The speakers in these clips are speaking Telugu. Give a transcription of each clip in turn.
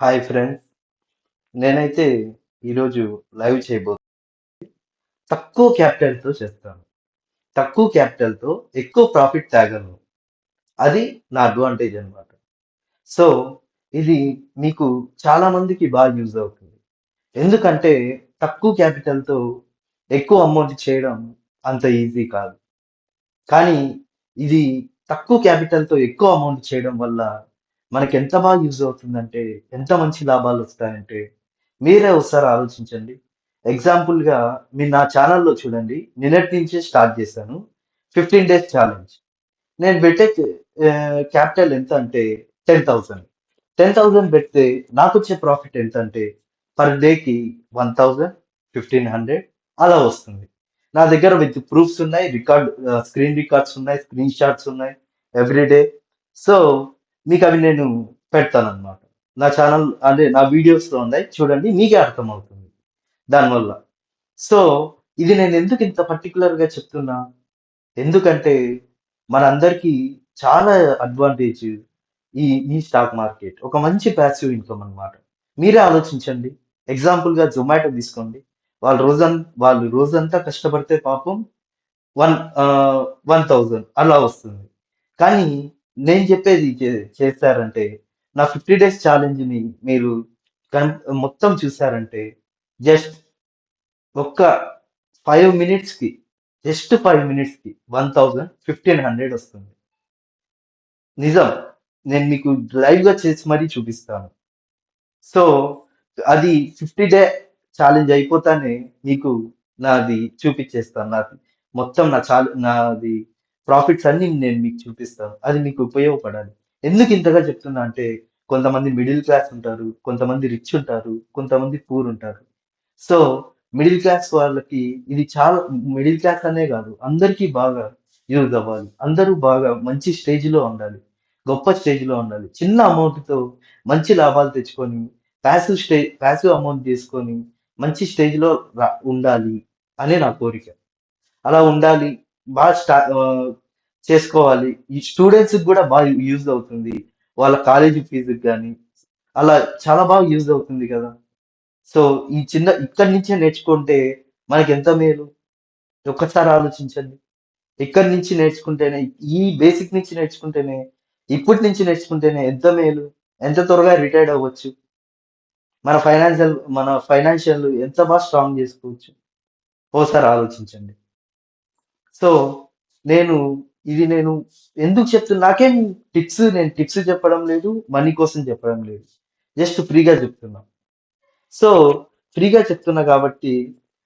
హాయ్ ఫ్రెండ్స్ నేనైతే ఈరోజు లైవ్ చేయబోతున్నాను తక్కువ క్యాపిటల్తో చేస్తాను. తక్కువ క్యాపిటల్తో ఎక్కువ ప్రాఫిట్ తాగను. అది నా అడ్వాంటేజ్ అన్నమాట. సో ఇది మీకు చాలామందికి బాగా యూజ్ అవుతుంది. ఎందుకంటే తక్కువ క్యాపిటల్తో ఎక్కువ అమౌంట్ చేయడం అంత ఈజీ కాదు. కానీ ఇది తక్కువ క్యాపిటల్తో ఎక్కువ అమౌంట్ చేయడం వల్ల మనకి ఎంత బాగా యూజ్ అవుతుందంటే ఎంత మంచి లాభాలు వస్తాయంటే మీరే ఒకసారి ఆలోచించండి. ఎగ్జాంపుల్గా మీరు నా ఛానల్లో చూడండి. నిన్నటి నుంచే స్టార్ట్ చేశాను. ఫిఫ్టీన్ డేస్ ఛాలెంజ్ నేను పెట్టే క్యాపిటల్ ఎంత అంటే టెన్ థౌసండ్ టెన్ థౌసండ్ పెడితే నాకు వచ్చే ప్రాఫిట్ ఎంత అంటే పర్ డేకి వన్ థౌజండ్ ఫిఫ్టీన్ హండ్రెడ్ అలా వస్తుంది. నా దగ్గర విత్ ప్రూఫ్స్ ఉన్నాయి రికార్డ్ స్క్రీన్ రికార్డ్స్ ఉన్నాయి స్క్రీన్ షాట్స్ ఉన్నాయి ఎవ్రీడే సో మీకు అవి నేను పెడతాను అనమాట నా ఛానల్ అంటే నా వీడియోస్లో ఉన్నాయి చూడండి మీకే అర్థమవుతుంది దానివల్ల. సో ఇది నేను ఎందుకు ఇంత పర్టికులర్గా చెప్తున్నా? ఎందుకంటే మనందరికీ చాలా అడ్వాంటేజ్ ఈ ఈ స్టాక్ మార్కెట్ ఒక మంచి ప్యాసివ్ ఇన్కమ్ అన్నమాట. మీరే ఆలోచించండి. ఎగ్జాంపుల్గా జొమాటో తీసుకోండి. వాళ్ళు రోజన్ వాళ్ళు రోజంతా కష్టపడితే పాపం వన్ వన్ థౌజండ్ అలా వస్తుంది. కానీ నేను చెప్పేది చే- చేస్తారంటే నా ఫిఫ్టీ డేస్ ఛాలెంజ్ని మీరు కన్- మొత్తం చూసారంటే జస్ట్ ఒక్క ఫైవ్ మినిట్స్కి జస్ట్ ఫైవ్ మినిట్స్కి వన్ థౌజండ్ ఫిఫ్టీన్ హండ్రెడ్ వస్తుంది. నిజం. నేను మీకు లైవ్గా చేసి మరీ చూపిస్తాను. సో అది ఫిఫ్టీ డే ఛాలెంజ్ అయిపోతానే మీకు నాది చూపించేస్తాను నాది మొత్తం నా చాల నాది ప్రాఫిట్స్ అన్ని నేను మీకు చూపిస్తాను. అది మీకు ఉపయోగపడాలి. ఎందుకు ఇంతగా చెప్తున్నా అంటే కొంతమంది మిడిల్ క్లాస్ ఉంటారు కొంతమంది రిచ్ ఉంటారు కొంతమంది పూర్ ఉంటారు. సో మిడిల్ క్లాస్ వాళ్ళకి ఇది చాలా మిడిల్ క్లాస్ అనే కాదు అందరికీ బాగా యూజ్ అవ్వాలి. అందరూ బాగా మంచి స్టేజ్లో ఉండాలి. గొప్ప స్టేజ్లో ఉండాలి. చిన్న అమౌంట్తో మంచి లాభాలు తెచ్చుకొని ప్యాసివ్ స్టే ప్యాసివ్ అమౌంట్ తీసుకొని మంచి స్టేజ్లో రా- ఉండాలి అనే నా కోరిక. అలా ఉండాలి బాగా స్టా చేసుకోవాలి. ఈ స్టూడెంట్స్ కూడా బాగా యూజ్ అవుతుంది. వాళ్ళ కాలేజీ ఫీజుకి కానీ అలా చాలా బాగా యూజ్ అవుతుంది కదా. సో ఈ చిన్న ఇక్కడి నుంచే నేర్చుకుంటే మనకి ఎంత మేలు? ఒక్కసారి ఆలోచించండి. ఇక్కడి నుంచి నేర్చుకుంటేనే ఈ బేసిక్ నుంచి నేర్చుకుంటేనే ఇప్పటి నుంచి నేర్చుకుంటేనే ఎంత మేలు? ఎంత త్వరగా రిటైర్డ్ అవ్వచ్చు? మన ఫైనాన్షియల్ మన ఫైనాన్షియల్ ఎంత బాగా స్ట్రాంగ్ చేసుకోవచ్చు? ఓసారి ఆలోచించండి. సో నేను ఇది నేను ఎందుకు చెప్తున్నా నాకేం టిప్స్ నేను టిప్స్ చెప్పడం లేదు మనీ కోసం చెప్పడం లేదు. జస్ట్ ఫ్రీగా చెప్తున్నా. సో ఫ్రీగా చెప్తున్నా కాబట్టి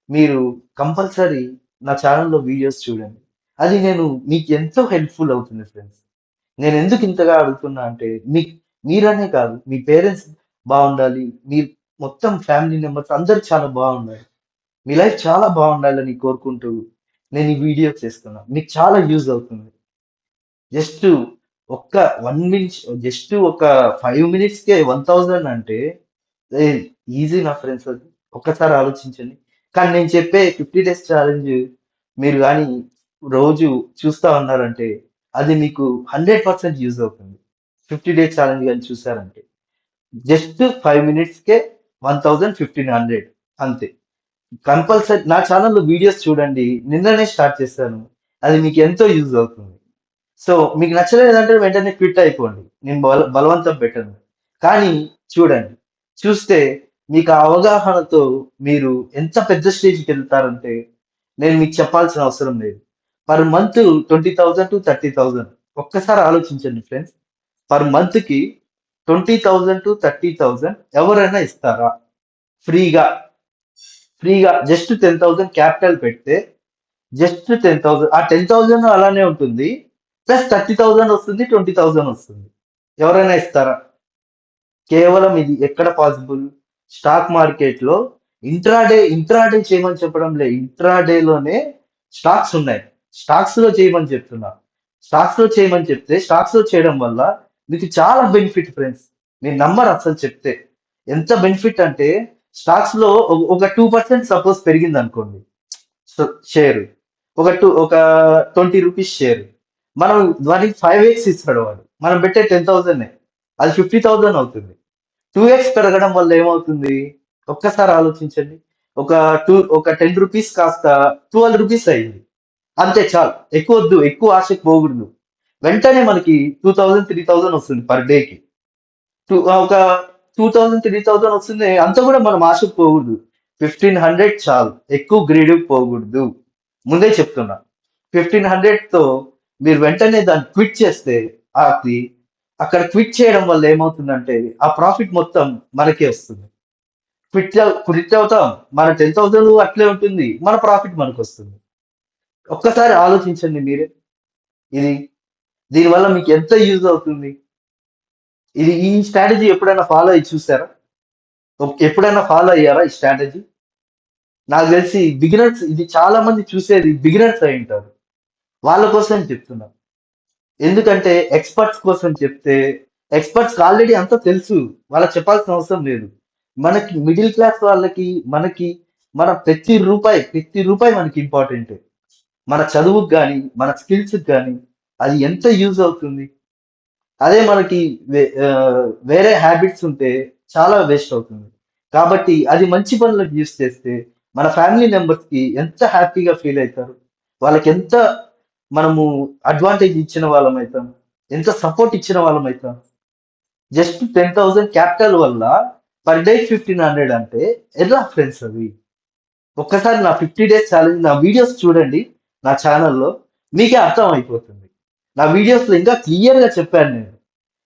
మీరు కంపల్సరీ నా ఛానల్లో వీడియోస్ చూడండి. అది నేను మీకు ఎంతో హెల్ప్ఫుల్ అవుతుంది ఫ్రెండ్స్. నేను ఎందుకు ఇంతగా అడుగుతున్నా అంటే మీ మీరనే కాదు మీ పేరెంట్స్ బాగుండాలి మీ మొత్తం ఫ్యామిలీ మెంబర్స్ అందరు చాలా బాగుండాలి. మీ లైఫ్ చాలా బాగుండాలని కోరుకుంటూ నేను ఈ వీడియో చేస్తున్నా. మీకు చాలా యూజ్ అవుతుంది. జస్ట్ ఒక్క వన్ మినిట్ జస్ట్ ఒక ఫైవ్ మినిట్స్కే వన్ థౌజండ్ అంటే ఈజీ నా ఫ్రెండ్స్ అది. ఒక్కసారి ఆలోచించండి. కానీ నేను చెప్పే ఫిఫ్టీ డేస్ ఛాలెంజ్ మీరు కానీ రోజు చూస్తా ఉన్నారంటే అది మీకు హండ్రెడ్ పర్సెంట్ యూజ్ అవుతుంది. ఫిఫ్టీ డేస్ ఛాలెంజ్ కానీ చూసారంటే. జస్ట్ ఫైవ్ మినిట్స్కే వన్ థౌజండ్ ఫిఫ్టీన్ హండ్రెడ్. అంతే. కంపల్సరీ నా ఛానల్లో వీడియోస్ చూడండి. నిన్ననే స్టార్ట్ చేశాను. అది మీకు ఎంతో యూజ్ అవుతుంది. సో మీకు నచ్చలేదంటే వెంటనే క్విట్ అయిపోండి. నేను బల బలవంతం పెట్టను. కానీ చూడండి. చూస్తే మీకు ఆ అవగాహనతో మీరు ఎంత పెద్ద స్టేజ్కి వెళ్తారంటే నేను మీకు చెప్పాల్సిన అవసరం లేదు. Per month twenty thousand to thirty thousand ఒక్కసారి ఆలోచించండి ఫ్రెండ్స్ పర్ మంత్కి twenty thousand to thirty thousand ఎవరైనా ఇస్తారా? ఫ్రీగా. ఫ్రీగా జస్ట్ టెన్ థౌసండ్ క్యాపిటల్ పెడితే జస్ట్ టెన్ థౌజండ్ ఆ టెన్ థౌసండ్ అలానే ఉంటుంది. ప్లస్ థర్టీ థౌసండ్ వస్తుంది ట్వంటీ థౌసండ్ వస్తుంది. ఎవరైనా ఇస్తారా? కేవలం ఇది ఎక్కడ పాసిబుల్ స్టాక్ మార్కెట్లో ఇంట్రాడే ఇంట్రాడే చేయమని చెప్పడం లే ఇంట్రాడేలోనే స్టాక్స్ ఉన్నాయి. స్టాక్స్లో చేయమని చెప్తున్నా. స్టాక్స్లో చేయమని చెప్తే స్టాక్స్లో చేయడం వల్ల మీకు చాలా బెనిఫిట్ ఫ్రెండ్స్ మీరు నంబర్ అసలు చెప్తే. ఎంత బెనిఫిట్ అంటే స్టాక్స్లో ఒక- టూ పర్సెంట్ సపోజ్ పెరిగింది అనుకోండి. షేర్ ఒక టూ ఒక ట్వంటీ రూపీస్ షేర్ మనం దానికి ఫైవ్ ఎక్స్ ఇస్తాడు వాడు. మనం పెట్టే టెన్ థౌసండ్ అది ఫిఫ్టీ థౌసండ్ అవుతుంది. టూ ఎక్స్ పెరగడం వల్ల ఏమవుతుంది? ఒక్కసారి ఆలోచించండి. ఒక టూ ఒక టెన్ రూపీస్ కాస్త ట్వెల్వ్ రూపీస్ అయింది. అంతే చాలు. ఎక్కువ వద్దు. ఎక్కువ ఆశకు పోకూడదు. వెంటనే మనకి టూ థౌజండ్ త్రీ థౌజండ్ వస్తుంది పర్ డేకి టూ ఒక టూ థౌసండ్ త్రీ థౌజండ్ వస్తుంది. అంత కూడా మనం ఆశ పోకూడదు. ఫిఫ్టీన్ హండ్రెడ్ చాలు. ఎక్కువ గ్రేడ్ పోకూడదు. ముందే చెప్తున్నా. ఫిఫ్టీన్ హండ్రెడ్తో మీరు వెంటనే దాన్ని క్విట్ చేస్తే అది అక్కడ క్విట్ చేయడం వల్ల ఏమవుతుందంటే ఆ ప్రాఫిట్ మొత్తం మనకే వస్తుంది. క్విట్ క్విట్ అవుతాం. మన టెన్ థౌసండ్ అట్లే ఉంటుంది. మన ప్రాఫిట్ మనకు వస్తుంది ఒక్కసారి ఆలోచించండి మీరే. ఇది దీనివల్ల మీకు ఎంత యూజ్ అవుతుంది? ఇది ఈ స్ట్రాటజీ ఎప్పుడైనా ఫాలో అయ్యి చూసారా? ఎప్పుడైనా ఫాలో అయ్యారా ఈ స్ట్రాటజీ నాకు తెలిసి బిగినర్స్ ఇది చాలా మంది చూసేది బిగినర్స్ అయి ఉంటారు. వాళ్ళ కోసం చెప్తున్నాను ఎందుకంటే ఎక్స్పర్ట్స్ కోసం చెప్తే ఎక్స్పర్ట్స్ ఆల్రెడీ అంతా తెలుసు. వాళ్ళకి చెప్పాల్సిన అవసరం లేదు. మనకి మిడిల్ క్లాస్ వాళ్ళకి మనకి మన ప్రతి రూపాయి ప్రతి రూపాయి మనకి ఇంపార్టెంట్ మన చదువుకు కానీ మన స్కిల్స్కి కానీ అది ఎంత యూజ్ అవుతుంది? అదే మనకి వే- వేరే హ్యాబిట్స్ ఉంటే చాలా వేస్ట్ అవుతుంది. కాబట్టి అది మంచి పనులకు యూస్ చేస్తే మన ఫ్యామిలీ మెంబర్స్కి ఎంత హ్యాపీగా ఫీల్ అవుతారు? వాళ్ళకి ఎంత మనము అడ్వాంటేజ్ ఇచ్చిన వాళ్ళం అవుతాం? ఎంత సపోర్ట్ ఇచ్చిన వాళ్ళం అవుతాం? జస్ట్ టెన్ థౌసండ్ క్యాపిటల్ వల్ల పర్ డే ఫిఫ్టీన్ హండ్రెడ్ అంటే ఎలా ఫ్రెండ్స్ అవి? ఒక్కసారి నా ఫిఫ్టీ డేస్ ఛాలెంజ్ నా వీడియోస్ చూడండి నా ఛానల్లో మీకే అర్థం అయిపోతుంది. నా వీడియోస్లో ఇంకా క్లియర్గా చెప్పాను నేను.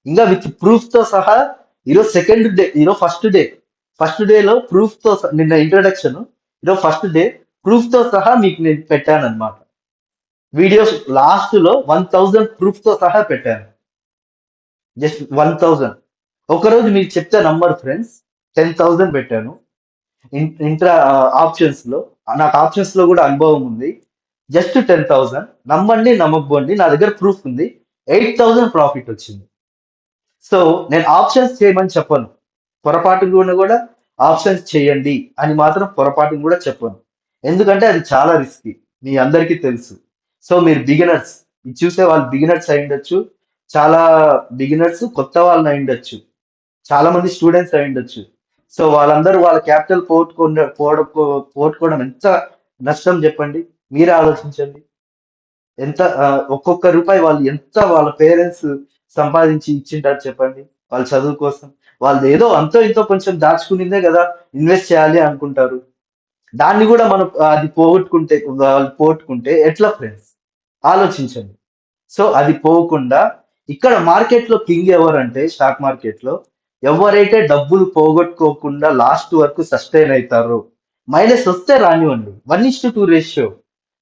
ఇంకా విత్ ప్రూఫ్తో సహా ఈరోజు సెకండ్ డే ఈరోజు ఫస్ట్ డే ఫస్ట్ డేలో ప్రూఫ్తో సహా- నిన్న ఇంట్రొడక్షన్ ఈరోజు ఫస్ట్ డే ప్రూఫ్తో సహా మీకు నేను పెట్టాను అనమాట వీడియోస్ లాస్ట్లో వన్ థౌజండ్ ప్రూఫ్తో సహా పెట్టాను. జస్ట్ వన్ థౌజండ్ ఒకరోజు మీకు చెప్తే నంబర్ ఫ్రెండ్స్ టెన్ థౌజండ్ పెట్టాను. ఇంట్రా ఆప్షన్స్లో నాకు ఆప్షన్స్లో కూడా అనుభవం ఉంది. జస్ట్ టెన్ థౌజండ్ నమ్మండి నమ్మకపోండి నా దగ్గర ప్రూఫ్ ఉంది. ఎయిట్ థౌజండ్ ప్రాఫిట్ వచ్చింది. సో నేను ఆప్షన్స్ చేయమని చెప్పను. పొరపాటు కూడా ఆప్షన్స్ చేయండి అని మాత్రం పొరపాటు కూడా చెప్పను. ఎందుకంటే అది చాలా రిస్కీ మీ అందరికీ తెలుసు. సో మీరు బిగినర్స్ ఇది చూసే వాళ్ళు బిగినర్స్ అయి ఉండొచ్చు. చాలా బిగినర్స్ కొత్త వాళ్ళని అయి ఉండొచ్చు. చాలా మంది స్టూడెంట్స్ అయి ఉండొచ్చు. సో వాళ్ళందరూ వాళ్ళ క్యాపిటల్ పోగొట్టుకున్న పోడ పోగొట్టుకోవడం ఎంత నష్టం చెప్పండి? మీరే ఆలోచించండి. ఎంత ఒక్కొక్క రూపాయి వాళ్ళు ఎంత వాళ్ళ పేరెంట్స్ సంపాదించి ఇచ్చింటారు చెప్పండి. వాళ్ళ చదువు కోసం. వాళ్ళు ఏదో అంతో ఇంతో కొంచెం దాచుకునిందే కదా ఇన్వెస్ట్ చేయాలి అనుకుంటారు. దాన్ని కూడా మనం అది పోగొట్టుకుంటే వాళ్ళు పోగొట్టుకుంటే ఎట్లా ఫ్రెండ్స్ ఆలోచించండి. సో అది పోకుండా ఇక్కడ మార్కెట్లో కింగ్ ఎవరంటే స్టాక్ మార్కెట్లో ఎవరైతే డబ్బులు పోగొట్టుకోకుండా లాస్ట్ వరకు సస్టైన్ అవుతారో మైనస్ వస్తే రానివ్వండి. One is to two ratio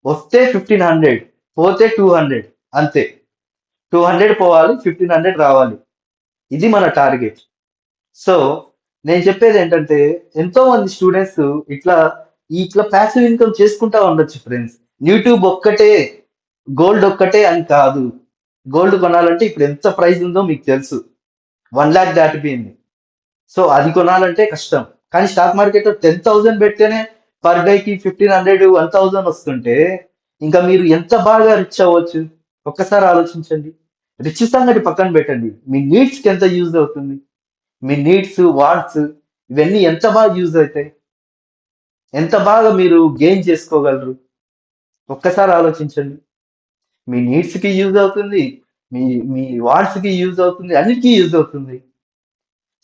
వస్తే ఫిఫ్టీన్ హండ్రెడ్ పోతే టూ హండ్రెడ్ అంతే. టూ హండ్రెడ్ పోవాలి ఫిఫ్టీన్ హండ్రెడ్ రావాలి. ఇది మన టార్గెట్. సో నేను చెప్పేది ఏంటంటే ఎంతో మంది స్టూడెంట్స్ ఇట్లా ఇట్లా ప్యాసివ్ ఇన్కమ్ చేసుకుంటా ఉండొచ్చు ఫ్రెండ్స్ యూట్యూబ్ ఒక్కటే గోల్డ్ ఒక్కటే అని కాదు. గోల్డ్ కొనాలంటే ఇప్పుడు ఎంత ప్రైస్ ఉందో మీకు తెలుసు. వన్ ల్యాక్ దాటిపోయింది. సో అది కొనాలంటే కష్టం. కానీ స్టాక్ మార్కెట్లో టెన్ థౌసండ్ పెడితేనే పర్ డేకి ఫిఫ్టీన్ హండ్రెడ్ వన్ థౌసండ్ వస్తుంటే ఇంకా మీరు ఎంత బాగా రిచ్ అవ్వచ్చు? ఒక్కసారి ఆలోచించండి. రిచ్ సంగతి పక్కన పెట్టండి. మీ నీడ్స్కి ఎంత యూజ్ అవుతుంది? మీ నీడ్స్ వాంట్స్ ఇవన్నీ ఎంత బాగా యూజ్ అవుతాయి? ఎంత బాగా మీరు గెయిన్ చేసుకోగలరు? ఒక్కసారి ఆలోచించండి. మీ నీడ్స్కి యూజ్ అవుతుంది మీ మీ వాంట్స్కి యూజ్ అవుతుంది అన్నిటికీ యూజ్ అవుతుంది.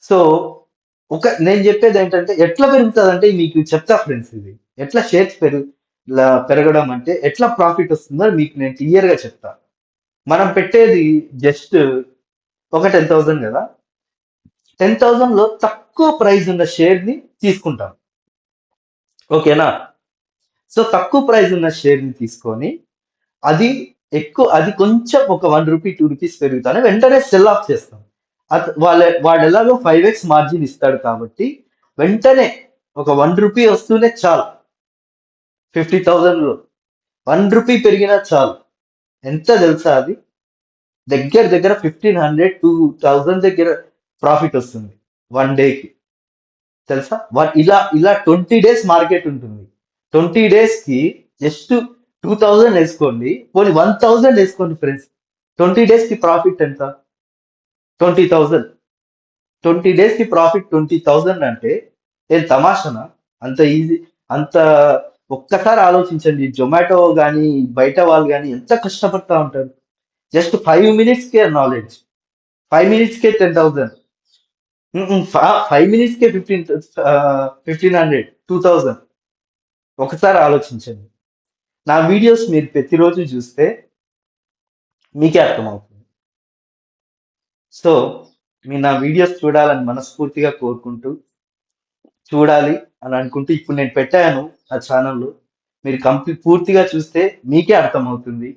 సో ఒక నేను చెప్పేది ఏంటంటే ఎట్లా పెరుగుతుంది అంటే మీకు చెప్తా ఫ్రెండ్స్ ఇది. ఎట్లా షేర్స్ పెరుగు ఇలా పెరగడం అంటే ఎట్లా ప్రాఫిట్ వస్తుందో మీకు నేను క్లియర్గా చెప్తాను చెప్తా. మనం పెట్టేది జస్ట్ ఒక టెన్ థౌసండ్ కదా. టెన్ థౌజండ్లో తక్కువ ప్రైస్ ఉన్న షేర్ని తీసుకుంటాం. ఓకేనా సో తక్కువ ప్రైస్ ఉన్న షేర్ని తీసుకొని అది ఎక్కువ అది కొంచెం ఒక వన్ రూపీ టూ రూపీస్ పెరుగుతానే వెంటనే సెల్ ఆఫ్ చేస్తాం. వాళ్ళ వాడు ఎలాగో ఫైవ్ ఎక్స్ మార్జిన్ ఇస్తాడు కాబట్టి వెంటనే ఒక వన్ రూపీ వస్తూనే చాలు. ఫిఫ్టీ థౌజండ్లో వన్ రూపీ పెరిగినా చాలు. ఎంత తెలుసా అది? దగ్గర దగ్గర ఫిఫ్టీన్ హండ్రెడ్ టూ థౌజండ్ దగ్గర ప్రాఫిట్ వస్తుంది వన్ డేకి తెలుసా? వన్ ఇలా ఇలా ట్వంటీ డేస్ మార్కెట్ ఉంటుంది. ట్వంటీ డేస్కి జస్ట్ టూ థౌజండ్ వేసుకోండి. పోనీ వన్ థౌజండ్ వేసుకోండి ఫ్రెండ్స్ ట్వంటీ డేస్కి ప్రాఫిట్ ఎంత? ట్వంటీ థౌజండ్ ట్వంటీ డేస్కి ప్రాఫిట్ ట్వంటీ థౌజండ్ అంటే ఏం తమాషనా? అంత ఈజీ అంత ఒక్కసారి ఆలోచించండి జొమాటో కానీ బయట వాళ్ళు కానీ ఎంత కష్టపడతా ఉంటారు. జస్ట్ ఫైవ్ మినిట్స్కే నాలెడ్జ్. ఫైవ్ మినిట్స్కే ten thousand. Five మినిట్స్కే fifteen fifteen hundred two thousand ఒకసారి ఆలోచించండి. నా వీడియోస్ మీరు ప్రతిరోజు చూస్తే మీకే అర్థమవుతుంది. సో మీరు నా వీడియోస్ చూడాలని మనస్ఫూర్తిగా కోరుకుంటూ చూడాలి అని అనుకుంటూ ఇప్పుడు నేను పెట్టాను ఆ ఛానల్లో. మీరు కంప్లీట్ పూర్తిగా చూస్తే మీకే అర్థమవుతుంది.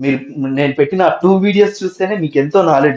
మీరు నేను పెట్టిన టూ వీడియోస్ చూస్తేనే మీకు ఎంతో నాలెడ్జ్